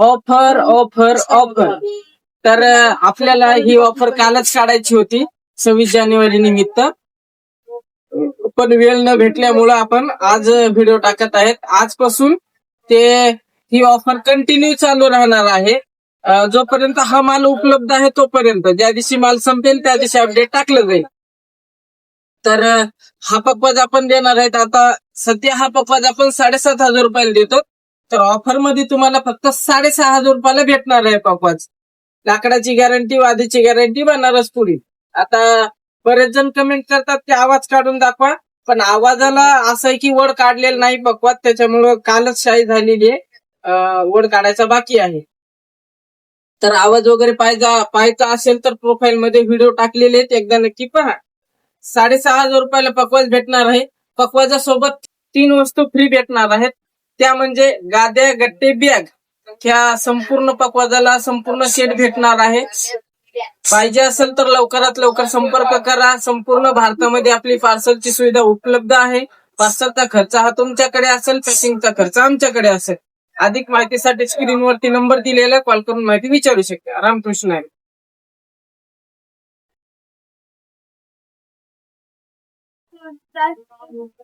Offer offer offer. तर आपल्याला ही offer कालच काढायची होती सव्वीस जानेवारी निमित्त. पण वेळ न भेटल्यामुळं आपण आज व्हिडिओ टाकत आहेत. आजपासून ते ही ऑफर कंटिन्यू चालू राहणार आहे. जोपर्यंत हा माल उपलब्ध आहे तोपर्यंत. ज्या दिवशी माल संपेल त्या दिवशी अपडेट टाकलं जाईल. तर हा पकवाज आपण देणार आहेत. आता सध्या हा पकवाज आपण साडेसात हजार रुपयाला देतो. तर ऑफरमध्ये तुम्हाला फक्त साडेसहा हजार रुपयाला भेटणार आहे पकवाज लाकडाची गॅरंटी वादीची गॅरंटी बनारस पुरी आता बरेच जण कमेंट करतात की आवाज काढून दाखवा पण आवाजाला असं आहे की वड काढलेलं नाही पकवात त्याच्यामुळं कालच शाही झालेली आहे. वड काढायचा बाकी आहे. तर आवाज वगैरे पाहायचा पाहायचा असेल तर प्रोफाईल मध्ये व्हिडिओ टाकलेले आहेत. एकदा नक्की पहा. साडेसहा हजार रुपयाला पकवाज भेटणार आहे. पकवाजा सोबत तीन वस्तू फ्री भेटणार आहेत. त्या म्हणजे गाद्या गट्टे बॅग. ह्या संपूर्ण पकवाजाला संपूर्ण सेट भेटणार आहे. पाहिजे असेल तर लवकरात लवकर संपर्क करा. संपूर्ण भारतामध्ये आपली पार्सलची सुविधा उपलब्ध आहे. पार्सलचा खर्च हा तुमच्याकडे असेल पॅकिंगचा खर्च आमच्याकडे असेल. अधिक माहितीसाठी स्क्रीनवरती नंबर दिलेला कॉल करून माहिती विचारू शकता. रामकृष्ण आहे.